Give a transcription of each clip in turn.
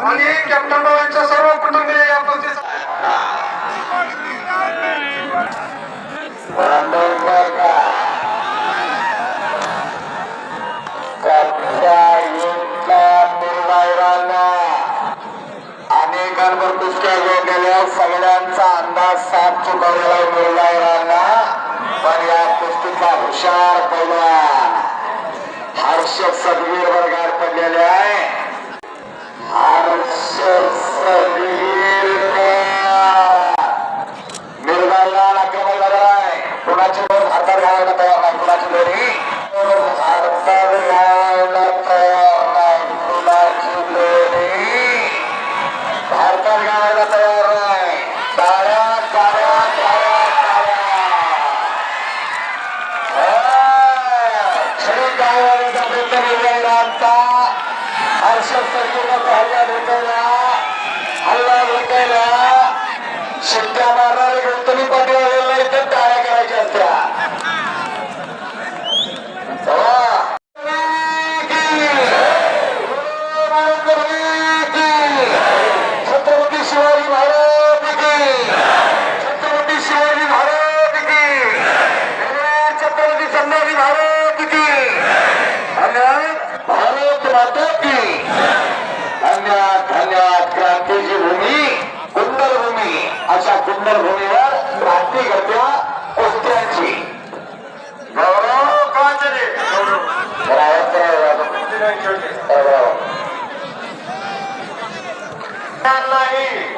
आणि कॅप्टन बाबांच्या सर्व कुटुंबीय या उपस्थित अनेकांवर कुस्त्या जोडलेल्या सगळ्यांचा अंदाज साफ चुकवलेला मुरगायरांना पण या कुस्तीचा हुशार पहिला हर्ष सदवीर वर्गात पडलेले आहे. हर्ष सदवीर निर्गायला आक्रमण झालेला आहे. कुणाची दोन हातात घालायला तयार नाही कुणाची दोन्ही हातात घालायला तयार नाही कुणाची दोन्ही भारतात घालायला तयार नाही. टाळ्या टाळ्या टाळ्या टाळ्या Karşı hafta kurmak भूमीवर क्रांती करत्या कुस्त्यांची. गौरव काचरे जरा आवाज करा जरा. नाही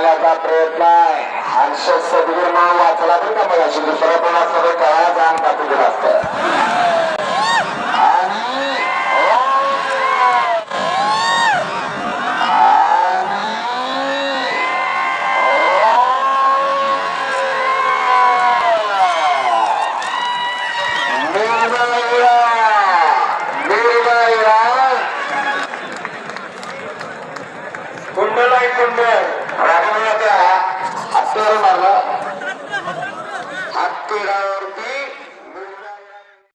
Kalau ada perintah, ansos sebelum mau acara kita masih diperlukan